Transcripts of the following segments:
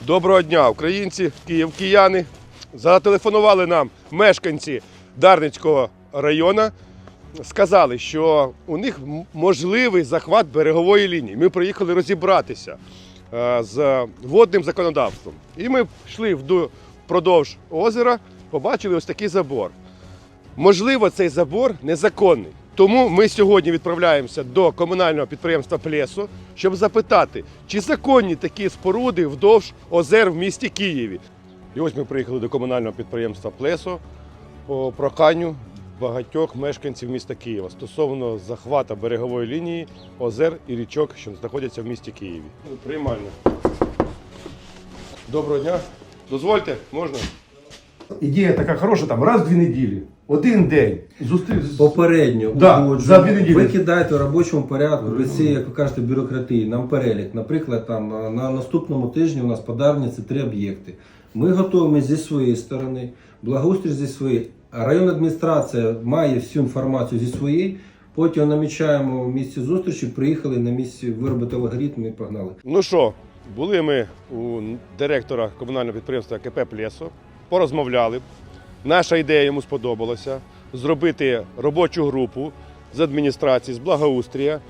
Доброго дня, українці, київ, кияни. Зателефонували нам мешканці Дарницького району. Сказали, що у них можливий захват берегової лінії. Ми приїхали розібратися е, з водним законодавством. І ми йшли впродовж озера, побачили ось такий забор. Можливо, цей забор незаконний. Тому ми сьогодні відправляємося до комунального підприємства Плесо, щоб запитати, чи законні такі споруди вдовж озер в місті Києві. І ось ми приїхали до комунального підприємства Плесо по проханню багатьох мешканців міста Києва стосовно захвата берегової лінії озер і річок, що знаходяться в місті Києві. Приймально. Доброго дня. Дозвольте, можна? Ідея така хороша, там раз в дві неділі, один день. Зустріч. Попередньо Да, узгоджено. за дві неділі. ви кидаєте в робочому порядку без цієї, як ви кажете, бюрократії, нам перелік. Наприклад, там е, на наступному тижні у нас по Дарниці три об'єкти. Ми готові зі своєї сторони, благоустрій зі своєї. А районна адміністрація має всю інформацію зі своєї. Потім намічаємо в місці зустрічі, приїхали на місці, виробити алгоритм і погнали. Ну що, були ми у директора комунального підприємства КП Плесо, порозмовляли. Наша ідея йому сподобалася зробити робочу групу з адміністрації, з благоустрія,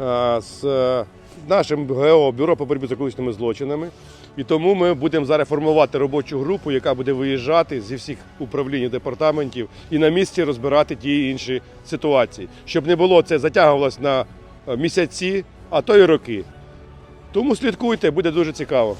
е, з е, нашим ГО Бюро по боротьбі з екологічними злочинами. І тому ми будемо зараз формувати робочу групу, яка буде виїжджати зі всіх управлінь департаментів і на місці розбирати ті інші ситуації, щоб не було це затягувалось на е, місяці, а то й роки. Тому слідкуйте, буде дуже цікаво.